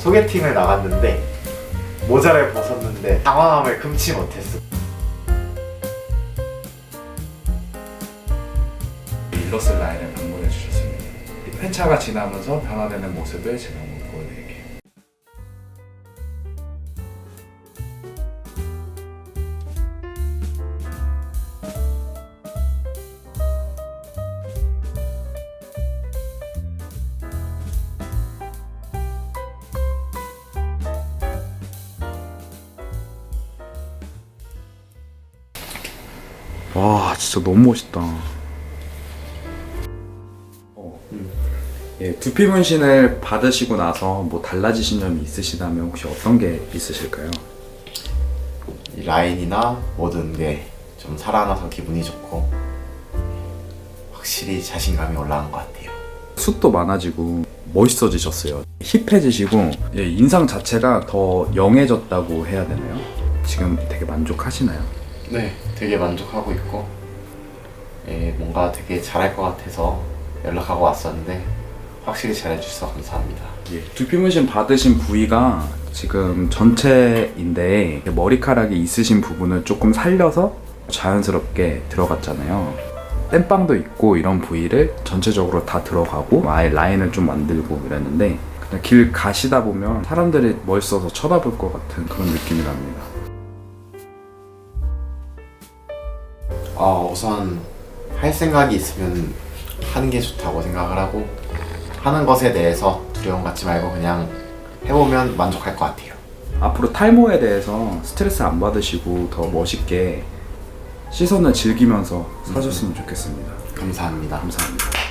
소개팅을 나갔는데 모자를 벗었는데 당황함을 금치 못했어. 일러스 라인을 방문해 주셨습니다. 이 팬차가 지나면서 변화되는 모습을 제가 한번 보여드릴게요. 와 진짜 너무 멋있다. 어, 예, 두피 문신을 받으시고 나서 뭐 달라지신 점이 있으시다면 혹시 어떤 게 있으실까요? 이 라인이나 모든 게 좀 살아나서 기분이 좋고 확실히 자신감이 올라간 것 같아요. 숱도 많아지고 멋있어지셨어요. 힙해지시고 예, 인상 자체가 더 영해졌다고 해야 되나요? 지금 되게 만족하시나요? 네, 되게 만족하고 있고 예, 뭔가 되게 잘할 것 같아서 연락하고 왔었는데 확실히 잘해주셔서 감사합니다. 예, 두피 문신 받으신 부위가 지금 전체인데 머리카락이 있으신 부분을 조금 살려서 자연스럽게 들어갔잖아요. 땜빵도 있고 이런 부위를 전체적으로 다 들어가고 아예 라인을 좀 만들고 이랬는데 그냥 길 가시다 보면 사람들이 멋있어서 쳐다볼 것 같은 그런 느낌이 납니다. 아, 우선 할 생각이 있으면 하는 게 좋다고 생각을 하고 하는 것에 대해서 두려움 갖지 말고 그냥 해보면 만족할 것 같아요. 앞으로 탈모에 대해서 스트레스 안 받으시고 더 멋있게 시선을 즐기면서 사셨으면 좋겠습니다. 감사합니다. 감사합니다.